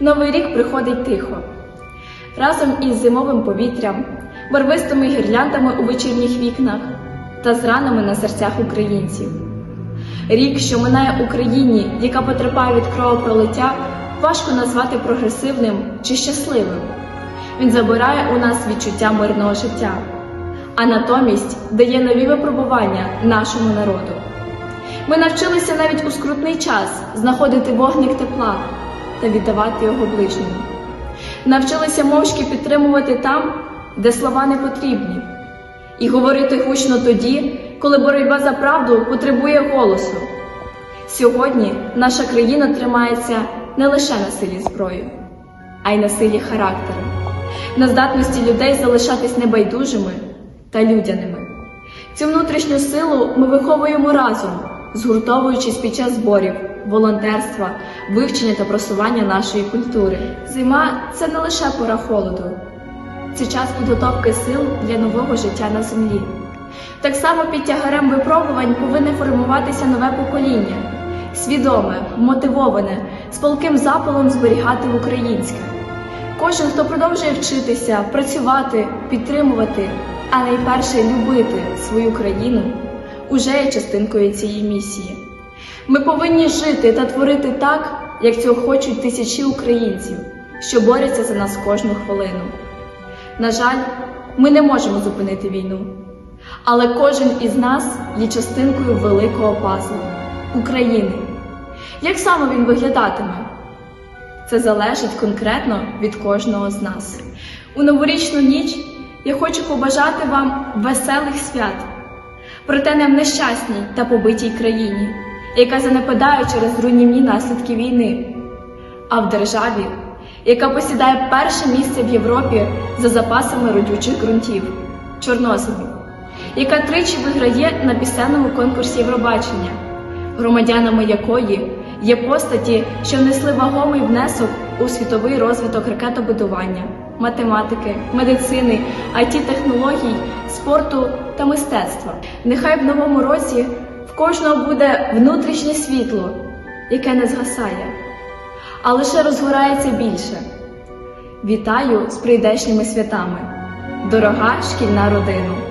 Новий рік приходить тихо. Разом із зимовим повітрям, барвистими гірляндами у вечірніх вікнах та з ранами на серцях українців. Рік, що минає Україні, яка потерпає від кровопролиття, важко назвати прогресивним чи щасливим. Він забирає у нас відчуття мирного життя, а натомість дає нові випробування нашому народу. Ми навчилися навіть у скрутний час знаходити вогник тепла та віддавати його ближньому. Навчилися мовчки підтримувати там, де слова не потрібні, і говорити гучно тоді, коли боротьба за правду потребує голосу. Сьогодні наша країна тримається не лише на силі зброї, а й на силі характеру, на здатності людей залишатись небайдужими та людяними. Цю внутрішню силу ми виховуємо разом, згуртовуючись під час зборів, волонтерства, вивчення та просування нашої культури. Зима це не лише пора холоду, це час підготовки сил для нового життя на землі. Так само під тягарем випробувань повинне формуватися нове покоління, свідоме, мотивоване, з палким запалом зберігати українське. Кожен, хто продовжує вчитися, працювати, підтримувати, а найперше любити свою країну, уже є частинкою цієї місії. Ми повинні жити та творити так, як цього хочуть тисячі українців, що борються за нас кожну хвилину. На жаль, ми не можемо зупинити війну, але кожен із нас є частинкою великого пазлу України. Як саме він виглядатиме? Це залежить конкретно від кожного з нас. У новорічну ніч я хочу побажати вам веселих свят, проте не в нещасній та побитій країні, яка занепадає через руйнівні наслідки війни, а в державі, яка посідає перше місце в Європі за запасами родючих ґрунтів чорноземів, яка тричі виграє на пісенному конкурсі Євробачення, громадянами якої є постаті, що внесли вагомий внесок у світовий розвиток ракетобудування, математики, медицини, it технологій, спорту та мистецтва. Нехай в новому році кожного буде внутрішнє світло, яке не згасає, а лише розгорається більше. Вітаю з прийдешніми святами, дорога шкільна родина!